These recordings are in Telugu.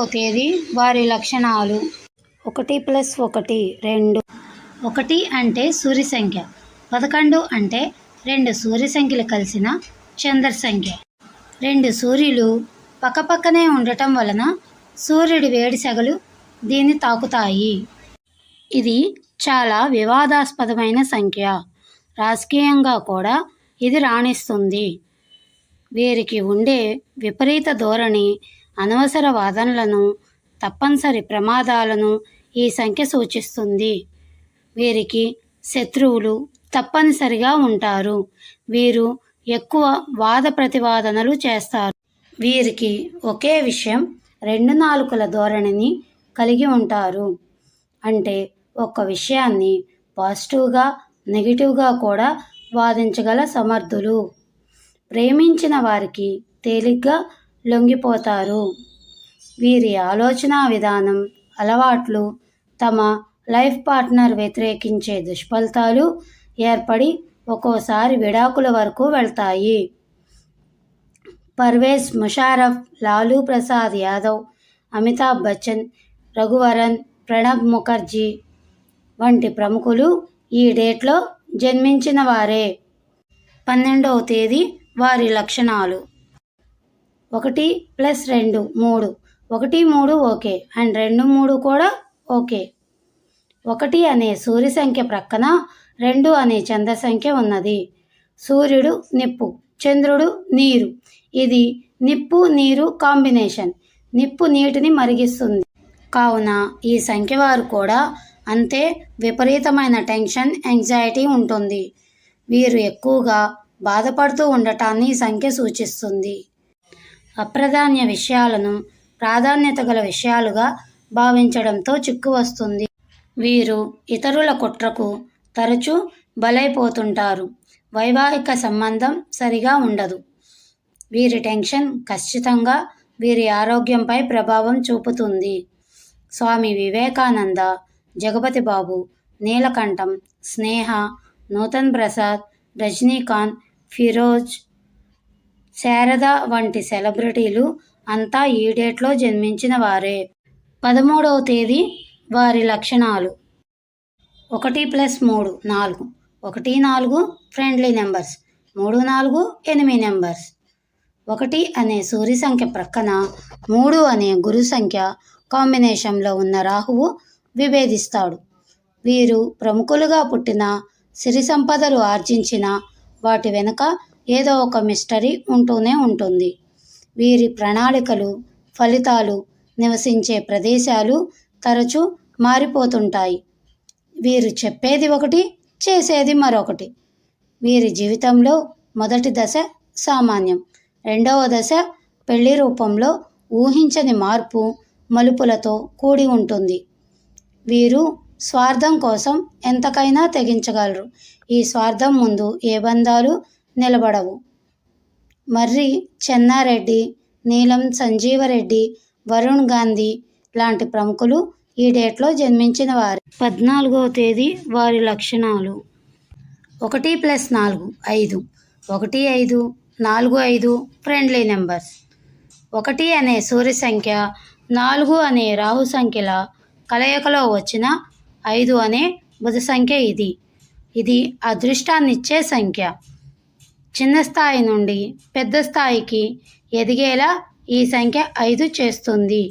పదకొండవ తేదీ వారి లక్షణాలు. ఒకటి ప్లస్ ఒకటి రెండు. ఒకటి అంటే సూర్య సంఖ్య. పదకొండు అంటే రెండు సూర్య సంఖ్యలు కలిసిన చంద్ర సంఖ్య. రెండు సూర్యులు పక్కపక్కనే ఉండటం వలన సూర్యుడి వేడి సెగలు దీన్ని తాకుతాయి. ఇది చాలా వివాదాస్పదమైన సంఖ్య. రాజకీయంగా కూడా ఇది రాణిస్తుంది. వీరికి ఉండే విపరీత ధోరణి అనవసర వాదనలను తప్పనిసరి ప్రమాదాలను ఈ సంఖ్య సూచిస్తుంది. వీరికి శత్రువులు తప్పనిసరిగా ఉంటారు. వీరు ఎక్కువ వాద ప్రతివాదనలు చేస్తారు. వీరికి ఒకే విషయం రెండు నాలుకల ధోరణిని కలిగి ఉంటారు. అంటే ఒక విషయాన్ని పాజిటివ్గా నెగిటివ్గా కూడా వాదించగల సమర్థులు. ప్రేమించిన వారికి తేలిగ్గా లొంగిపోతారు. వీరి ఆలోచన విధానం అలవాట్లు తమ లైఫ్ పార్ట్నర్ వ్యతిరేకించే దుష్ఫలితాలు ఏర్పడి ఒక్కోసారి విడాకుల వరకు వెళ్తాయి. పర్వేజ్ ముషారఫ్ లాలూ ప్రసాద్ యాదవ్ అమితాబ్ బచ్చన్ రఘువరన్ ప్రణబ్ ముఖర్జీ వంటి ప్రముఖులు ఈ డేట్లో జన్మించిన వారే పన్నెండవ తేదీ వారి లక్షణాలు. ఒకటి ప్లస్ రెండు మూడు. ఒకటి మూడు ఓకే. అండ్ రెండు మూడు కూడా ఓకే. ఒకటి అనే సూర్య సంఖ్య ప్రక్కన రెండు అనే చంద్ర సంఖ్య ఉన్నది. సూర్యుడు నిప్పు చంద్రుడు నీరు. ఇది నిప్పు నీరు కాంబినేషన్. నిప్పు నీటిని మరిగిస్తుంది. కావున ఈ సంఖ్య వారు కూడా అంతే విపరీతమైన టెన్షన్ యాంగ్జైటీ ఉంటుంది. వీరు ఎక్కువగా బాధపడుతూ ఉండటాన్ని ఈ సంఖ్య సూచిస్తుంది. అప్రధాన్య విషయాలను ప్రాధాన్యత గల విషయాలుగా భావించడంతో చిక్కు వస్తుంది. వీరు ఇతరుల కుట్రకు తరచూ బలైపోతుంటారు. వైవాహిక సంబంధం సరిగా ఉండదు. వీరి టెన్షన్ ఖచ్చితంగా వీరి ఆరోగ్యంపై ప్రభావం చూపుతుంది. స్వామి వివేకానంద జగపతి బాబు నీలకంఠం స్నేహ నూతన్ ప్రసాద్ రజనీకాంత్ ఫిరోజ్ శారద వంటి సెలబ్రిటీలు అంతా ఈ డేట్లో జన్మించిన వారే. పదమూడవ తేదీ వారి లక్షణాలు. ఒకటి ప్లస్ మూడు నాలుగు. ఒకటి నాలుగు ఫ్రెండ్లీ నెంబర్స్. మూడు నాలుగు ఎనిమిది నెంబర్స్. ఒకటి అనే సూర్య సంఖ్య ప్రక్కన మూడు అనే గురు సంఖ్య కాంబినేషన్లో ఉన్న రాహువు విభేదిస్తాడు. వీరు ప్రముఖులుగా పుట్టిన సిరి సంపదలు ఆర్జించిన వాటి వెనుక ఏదో ఒక మిస్టరీ ఉంటూనే ఉంటుంది. వీరి ప్రణాళికలు ఫలితాలు నివసించే ప్రదేశాలు తరచూ మారిపోతుంటాయి. వీరు చెప్పేది ఒకటి చేసేది మరొకటి. వీరి జీవితంలో మొదటి దశ సామాన్యం. రెండవ దశ పెళ్ళి రూపంలో ఊహించని మార్పు మలుపులతో కూడి ఉంటుంది. వీరు స్వార్థం కోసం ఎంతకైనా తెగించగలరు. ఈ స్వార్థం ముందు ఏ బంధాలు నిలబడవు. మర్రి చెన్నారెడ్డి నీలం సంజీవరెడ్డి వరుణ్ గాంధీ లాంటి ప్రముఖులు ఈ డేట్లో జన్మించిన వారు. పద్నాలుగవ తేదీ వారి లక్షణాలు. ఒకటి ప్లస్ నాలుగు ఐదు. ఒకటి ఐదు నాలుగు ఐదు ఫ్రెండ్లీ నెంబర్స్. ఒకటి అనే సూర్య సంఖ్య నాలుగు అనే రాహు సంఖ్యల కలయికలో వచ్చిన ఐదు అనే బుధ సంఖ్య ఇది. ఇది అదృష్టాన్నిచ్చే సంఖ్య. చిన్న స్థాయి నుండి పెద్ద స్థాయికి ఎదిగేలా ఈ సంఖ్య ఐదు చేస్తుంది.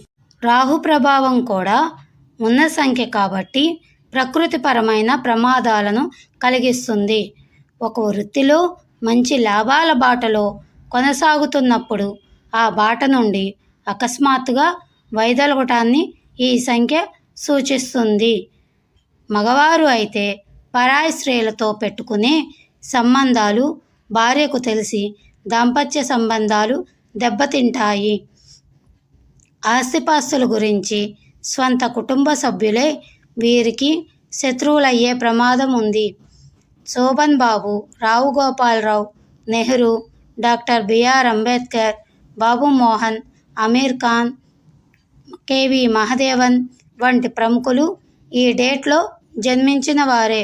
రాహు ప్రభావం కూడా ఉన్న సంఖ్య కాబట్టి ప్రకృతిపరమైన ప్రమాదాలను కలిగిస్తుంది. ఒక వృత్తిలో మంచి లాభాల బాటలో కొనసాగుతున్నప్పుడు ఆ బాట నుండి అకస్మాత్తుగా వైదొలగటాన్ని ఈ సంఖ్య సూచిస్తుంది. మగవారు అయితే పరాయి స్త్రీలతో పెట్టుకునే సంబంధాలు భార్యకు తెలిసి దాంపత్య సంబంధాలు దెబ్బతింటాయి. ఆస్తిపాస్తుల గురించి స్వంత కుటుంబ సభ్యులే వీరికి శత్రువులయ్యే ప్రమాదం ఉంది. Sobhan Babu Rao Gopalarao Nehru doctor B R Ambedkar Babu Mohan Aamir Khan K V Mahadevan వంటి ప్రముఖులు ఈ డేట్లో జన్మించిన వారే.